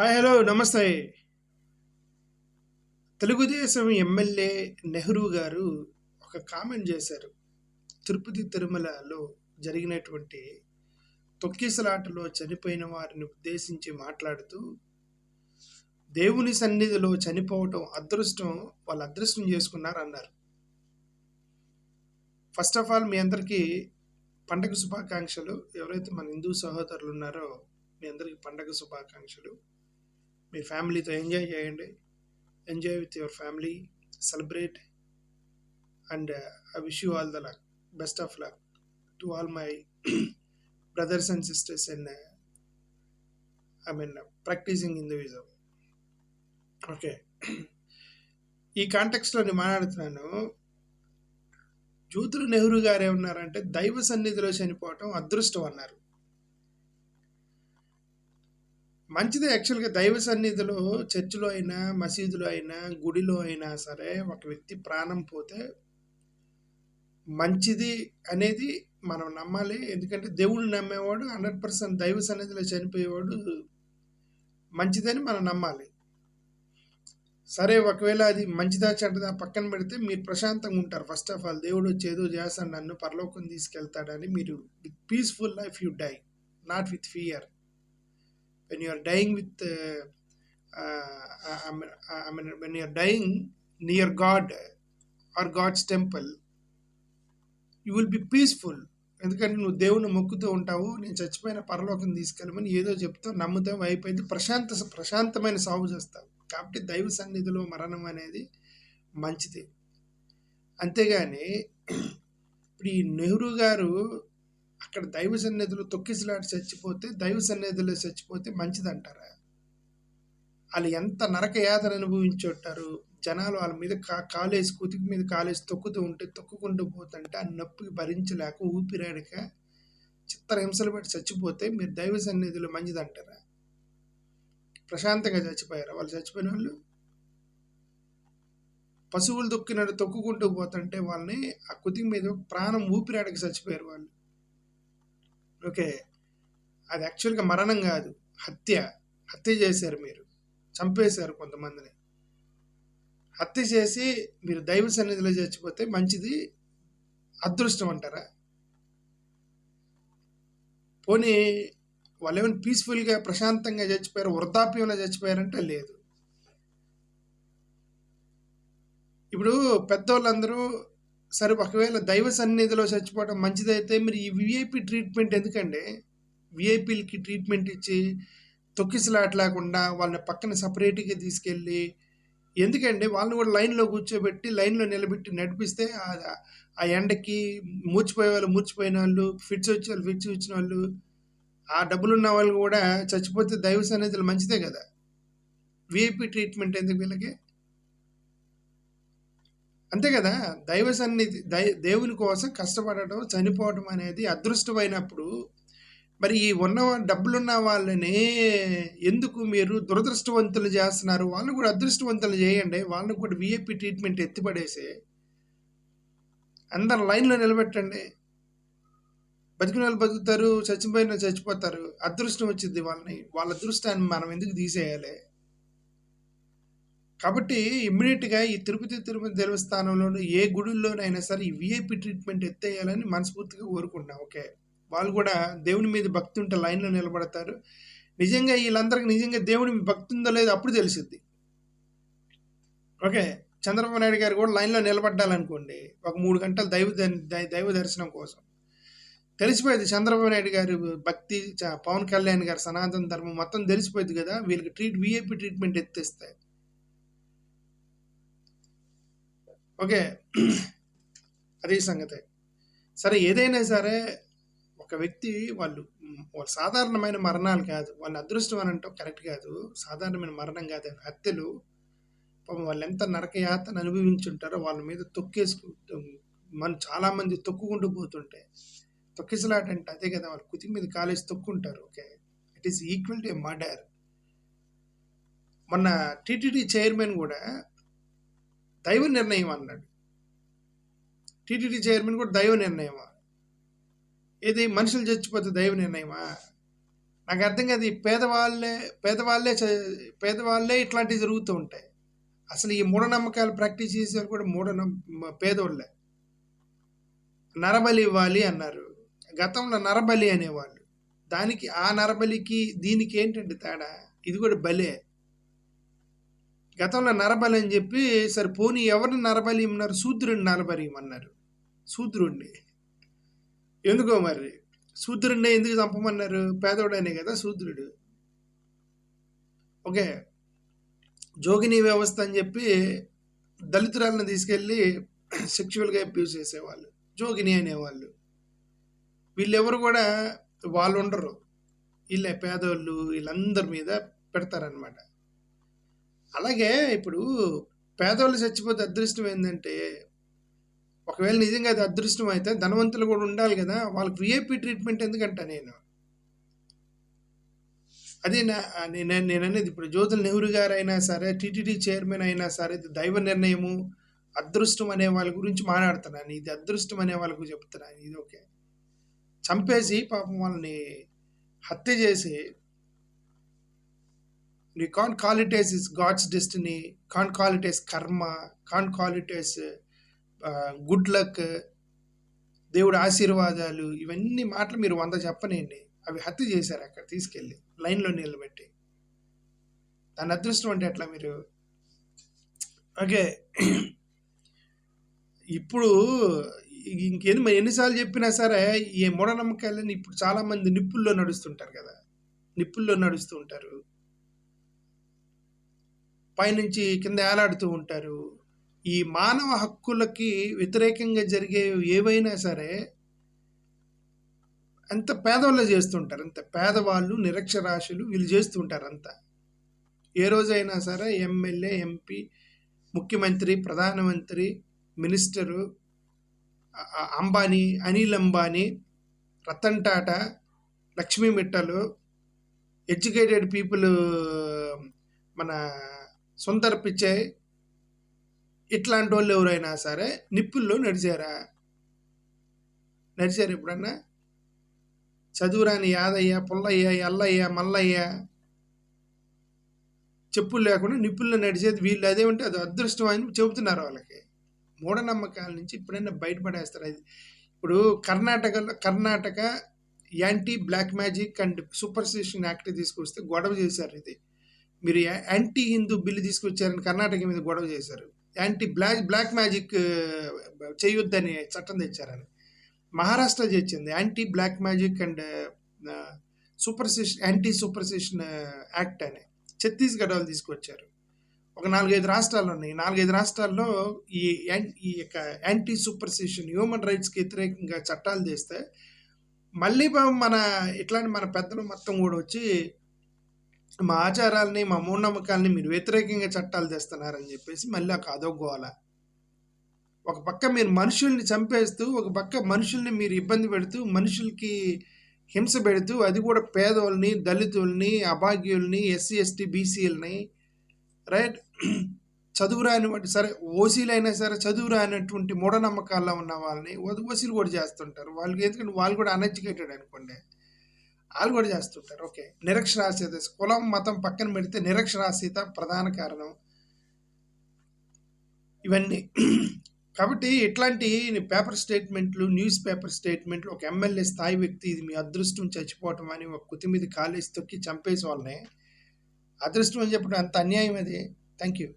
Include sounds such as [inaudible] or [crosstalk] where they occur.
Hi hello నమస్తే. Telugu Desam MLA Nehru గారు ఒక కామెంట్ చేశారు. తిరుపతి తిరుమలలో జరిగినటువంటి తొక్కిసలాటలో చనిపోయిన వారిని ఉద్దేశించి మాట్లాడుతూ దేవుని సన్నిధిలో చనిపోవటం అదృష్టం వాళ్ళు అదృష్టం చేసుకున్నారు అన్నారు ఫస్ట్ ఆఫ్ ఆల్ మీ అందరికీ పండగ శుభాకాంక్షలు. ఎవరైతే మన హిందూ సహోదరులు ఉన్నారో మీ అందరికీ పండగ శుభాకాంక్షలు. మీ ఫ్యామిలీతో ఎంజాయ్ చేయండి. Enjoy with your family. Celebrate. And I wish you all the luck best of luck to all my [clears throat] brothers and sisters in I mean practising Hinduism okay. ఈ కాంటెక్స్లో నేను మాట్లాడుతున్నాను. జ్యోతులు నెహ్రూ గారు ఏమన్నారంటే దైవ సన్నిధిలో చనిపోవటం అదృష్టం అన్నారు. మంచిదే యాక్చువల్గా దైవ సన్నిధిలో చర్చిలో అయినా మసీదులో అయినా గుడిలో అయినా సరే ఒక వ్యక్తి ప్రాణం పోతే మంచిది అనేది మనం నమ్మాలి. ఎందుకంటే దేవుడిని నమ్మేవాడు హండ్రెడ్ పర్సెంట్ దైవ సన్నిధిలో చనిపోయేవాడు మంచిదని మనం నమ్మాలి. సరే ఒకవేళ అది మంచిదా చెడ్డదా పక్కన పెడితే మీరు ప్రశాంతంగా ఉంటారు. ఫస్ట్ ఆఫ్ ఆల్ దేవుడు వచ్చి ఏదో చేస్తాడు నన్ను పరలోకం తీసుకెళ్తాడని మీరు with peaceful life you die not with fear when you are dying with uh, uh, uh I, mean, uh, I mean when you are dying near god or god's temple you will be peaceful. ఎందుకంటే నువ్వు దేవుని మొక్కుతూ ఉంటావు నేను చచ్చిపోయిన పరలోకం తీసుకెళ్ళమని ఏదో చెప్తావు నమ్ముతావు అయిపోయింది. ప్రశాంత ప్రశాంతమైన సాగు చేస్తావు. కాబట్టి దైవ సన్నిధిలో మరణం అనేది మంచిది. అంతేగాని ఇప్పుడు ఈ నెహ్రూ గారు అక్కడ దైవ సన్నిధులు తొక్కిసలాట చచ్చిపోతే దైవ సన్నిధిలో చచ్చిపోతే మంచిదంటారా? వాళ్ళు ఎంత నరక యాతన అనుభవించుంటారు? జనాలు వాళ్ళ మీద కా కాలేజ్ కుతికి మీద కాలేజ్ తొక్కుతూ ఉంటే తొక్కుకుంటూ పోతుంటే ఆ నొప్పికి భరించలేక ఊపిరాడక చిత్రహింసలు పెట్టి చచ్చిపోతే మీరు దైవ సన్నిధిలో మంచిదంటారా? ప్రశాంతంగా చచ్చిపోయారా వాళ్ళు చచ్చిపోయిన వాళ్ళు? పశువులు తొక్కినట్టు తొక్కుకుంటూ పోతుంటే వాళ్ళని ఆ కుతికి మీద ప్రాణం ఊపిరాడకి చచ్చిపోయారు వాళ్ళు. ఓకే. అది యాక్చువల్గా మరణం కాదు. హత్య. హత్య చేశారు మీరు. చంపేశారు కొంతమందిని. హత్య చేసి మీరు దైవ సన్నిధిలో చచ్చిపోతే మంచిది అదృష్టం అంటారా? పోనీ వాళ్ళు ఏమైనా పీస్ఫుల్గా ప్రశాంతంగా చచ్చిపోయారు వృద్ధాప్యంలో చచ్చిపోయారంటే లేదు. ఇప్పుడు పెద్దవాళ్ళందరూ సరే ఒకవేళ దైవ సన్నిధిలో చచ్చిపోవడం మంచిదైతే మీరు ఈ విఐపి ట్రీట్మెంట్ ఎందుకండి విఐపీలకి ట్రీట్మెంట్ ఇచ్చి తొక్కిసలాట లేకుండా వాళ్ళని పక్కన సపరేట్గా తీసుకెళ్ళి ఎందుకంటే వాళ్ళని కూడా లైన్లో కూర్చోబెట్టి లైన్లో నిలబెట్టి నడిపిస్తే ఆ ఎండకి మూర్చిపోయే వాళ్ళు మూర్చిపోయిన వాళ్ళు ఫిట్స్ వచ్చే వాళ్ళు ఫిట్స్ వచ్చిన వాళ్ళు ఆ డబ్బులు ఉన్న వాళ్ళు కూడా చచ్చిపోతే దైవ సన్నిధులు మంచిదే కదా? విఐపి ట్రీట్మెంట్ ఎందుకు వీళ్ళకి? అంతే కదా? దైవ సన్నిధి దై దేవుని కోసం కష్టపడటం చనిపోవడం అనేది అదృష్టమైనప్పుడు మరి ఈ ఉన్న డబ్బులున్న వాళ్ళని ఎందుకు మీరు దురదృష్టవంతులు చేస్తున్నారు? వాళ్ళని కూడా అదృష్టవంతులు చేయండి. వాళ్ళని కూడా విఐపి ట్రీట్మెంట్ ఎత్తిపడేసి. అందరు లైన్లో నిలబెట్టండి. బతికిన వాళ్ళు బతుకుతారు చచ్చిపోయిన చచ్చిపోతారు. అదృష్టం వచ్చింది వాళ్ళని. వాళ్ళ అదృష్టాన్ని మనం ఎందుకు తీసేయాలి? కాబట్టి ఇమ్మీడియట్గా ఈ తిరుపతి తిరుపతి దేవస్థానంలోనూ ఏ గుడుల్లోనైనా సరే ఈ విఐపి ట్రీట్మెంట్ ఎత్తేయాలని మనస్ఫూర్తిగా కోరుకుంటున్నాం. ఓకే. వాళ్ళు కూడా దేవుని మీద భక్తి ఉంటే లైన్లో నిలబడతారు. నిజంగా వీళ్ళందరికీ నిజంగా దేవుని భక్తి ఉందో లేదో అప్పుడు తెలిసిద్ది. ఓకే. చంద్రబాబు నాయుడు గారు కూడా లైన్లో నిలబడ్డాలనుకోండి. ఒక మూడు గంటలు దైవ దైవ దర్శనం కోసం. తెలిసిపోయింది చంద్రబాబు నాయుడు గారి భక్తి పవన్ కళ్యాణ్ గారి సనాతన ధర్మం మొత్తం తెలిసిపోయింది కదా. వీళ్ళకి ట్రీట్ విఐపి ట్రీట్మెంట్ ఎత్తేస్తాయి ఓకే. అది సంగతి. సరే ఏదైనా సరే ఒక వ్యక్తి వాళ్ళు వాళ్ళు సాధారణమైన మరణాలు కాదు వాళ్ళ అదృష్టం అని అంటే కరెక్ట్ కాదు. సాధారణమైన మరణం కాదు హత్యలు. పాపం వాళ్ళు ఎంత నరకయాతను అనుభవించుంటారో వాళ్ళ మీద తొక్కేసుకు మనం చాలామంది తొక్కుకుంటూ పోతుంటే తొక్కిసలాట అంటే అదే కదా వాళ్ళు కుతి మీద కాలేసి తొక్కుంటారు okay. It is equal to a murder మొన్న టీటీడీ చైర్మన్ కూడా దైవ నిర్ణయం అన్నాడు. టీటీడీ చైర్మన్ కూడా దైవ నిర్ణయమా? ఏది మనుషులు చచ్చిపోతే దైవ నిర్ణయమా? నాకు అర్థం కాదు ఈ పేదవాళ్ళే పేదవాళ్ళే పేదవాళ్ళే ఇట్లాంటివి జరుగుతూ ఉంటాయి. అసలు ఈ మూఢనమ్మకాలు ప్రాక్టీస్ చేసేవాళ్ళు కూడా మూఢనమ్మ పేదోళ్ళే. నరబలి ఇవ్వాలి అన్నారు. గతంలో నరబలి అనేవాళ్ళు. దానికి ఆ నరబలికి దీనికి ఏంటంటే తేడా? ఇది కూడా బలే. గతంలో నరబలి అని చెప్పి సరే పోనీ ఎవరిని నరబలి ఇమ్మన్నారు? శూద్రుడిని నరబలి ఇమ్మన్నారు. శూద్రుడిని ఎందుకో మరి? శూద్రుడినే ఎందుకు చంపమన్నారు? పేదోడనే కదా శూద్రుడు. ఓకే. జోగిని వ్యవస్థ అని చెప్పి దళితురాలను తీసుకెళ్ళి సెక్షువల్గా అబ్యూస్ చేసేవాళ్ళు. జోగిని అనేవాళ్ళు. వీళ్ళెవరు కూడా వాళ్ళు ఉండరు వీళ్ళే పేదోళ్ళు వీళ్ళందరి మీద పెడతారనమాట అలాగే ఇప్పుడు పేదోళ్ళు చచ్చిపోతే అదృష్టం ఏంటంటే ఒకవేళ నిజంగా అది అదృష్టం అయితే ధనవంతులు కూడా ఉండాలి కదా వాళ్ళకి విఐపి ట్రీట్మెంట్ ఎందుకంట నేను? అది నా నేను నేను అనేది ఇప్పుడు జ్యోతుల నెహ్రూ గారు అయినా సరే టీటీడీ చైర్మన్ అయినా సరే ఇది దైవ నిర్ణయము అదృష్టం అనే వాళ్ళ గురించి మాట్లాడుతున్నాను. ఇది అదృష్టం అనే వాళ్ళకు చెప్తున్నాను. ఇది ఓకే. చంపేసి పాపం వాళ్ళని హత్య చేసి you can call is God's destiny can call karma can call good luck దేవుడు ఆశీర్వాదాలు ఇవన్నీ మాటలు మీరు వంద చెప్పనండి. అవి హత్య చేశారు అక్కడ తీసుకెళ్ళి లైన్లో నిలబెట్టి. దాని అదృష్టం అంటే అట్లా మీరు? ఓకే. ఇప్పుడు ఇంకేం ఎన్నిసార్లు చెప్పినా సరే ఈ మూఢనమ్మకాలని ఇప్పుడు చాలామంది నిప్పుల్లో నడుస్తుంటారు కదా. నిప్పుల్లో నడుస్తూ ఉంటారు. పైనుంచి కింద ఏలాడుతూ ఉంటారు. ఈ మానవ హక్కులకి వ్యతిరేకంగా జరిగే ఏవైనా సరే అంత పేదవాళ్ళు చేస్తుంటారు అంత పేదవాళ్ళు నిరక్షరాశులు వీళ్ళు చేస్తుంటారు అంతా. ఏ రోజైనా సరే ఎమ్మెల్యే ఎంపీ ముఖ్యమంత్రి ప్రధానమంత్రి minister Ambani Anil Ambani Ratan Tata Lakshmi Mittal educated people మన సుందర్ పిచ్చే ఇట్లాంటి వాళ్ళు ఎవరైనా సరే నిప్పుల్లో నడిచారా? నడిచారు ఎప్పుడన్నా? చదువురాని యాదయ్య పుల్లయ్య ఎల్లయ్య మల్లయ్య చెప్పులు లేకుండా నిప్పుల్లో నడిచేది వీళ్ళు అదేమంటే అది అదృష్టం అని చెబుతున్నారు వాళ్ళకి. మూఢనమ్మకాల నుంచి ఇప్పుడైనా బయటపడేస్తారు. అది ఇప్పుడు కర్ణాటకలో Karnataka anti black magic and superstition act తీసుకొస్తే గొడవ చేశారు ఇది. మీరు యాంటీ హిందూ బిల్లు తీసుకొచ్చారని కర్ణాటక మీద గొడవ చేశారు. యాంటీ బ్లాక్ బ్లాక్ మ్యాజిక్ చేయొద్దని చట్టం తెచ్చారని. మహారాష్ట్ర తెచ్చింది anti black magic and superstition anti superstition act అని. ఛత్తీస్గఢ్ వాళ్ళు తీసుకొచ్చారు. ఒక నాలుగైదు రాష్ట్రాలు ఉన్నాయి. నాలుగైదు రాష్ట్రాల్లో ఈ యాన్- ఈ యొక్క యాంటీ సూపర్సిషన్ హ్యూమన్ రైట్స్కి వ్యతిరేకంగా చట్టాలు చేస్తే మళ్ళీ మన ఇట్లాంటి మన పెద్దలు మొత్తం కూడా వచ్చి మా ఆచారాలని మా మూఢనమ్మకాలని మీరు వ్యతిరేకంగా చట్టాలు తెస్తున్నారని చెప్పేసి మళ్ళీ ఒక అదో ఒక పక్క మీరు మనుషుల్ని చంపేస్తూ ఒక పక్క మనుషుల్ని మీరు ఇబ్బంది పెడుతూ మనుషులకి హింస పెడుతూ అది కూడా పేదోళ్ళని దళితుల్ని అభాగ్యుల్ని ఎస్సీ ఎస్టీ బీసీలని రైట్? చదువు రానివంటి సరే ఓసీలైనా సరే చదువు రానటువంటి మూఢనమ్మకాల్లో ఉన్న వాళ్ళని ఓసీలు కూడా చేస్తుంటారు. వాళ్ళకి ఎందుకంటే వాళ్ళు కూడా అన్ఎడ్యుకేటెడ్ అనుకోండి. వాళ్ళు కూడా చేస్తుంటారు. ఓకే. నిరక్షరాస్యత కులం మతం పక్కన పెడితే నిరక్షరాస్యత ప్రధాన కారణం. ఇవన్నీ. కాబట్టి ఇట్లాంటి పేపర్ స్టేట్మెంట్లు న్యూస్ పేపర్ స్టేట్మెంట్లు ఒక ఎమ్మెల్యే స్థాయి వ్యక్తి ఇది మీ అదృష్టం చచ్చిపోవటం అని ఒక కుతి మీద కాలేసి తొక్కి చంపేసి వాళ్ళని. అదృష్టం అని చెప్పడం అంత అన్యాయం అది. Thank you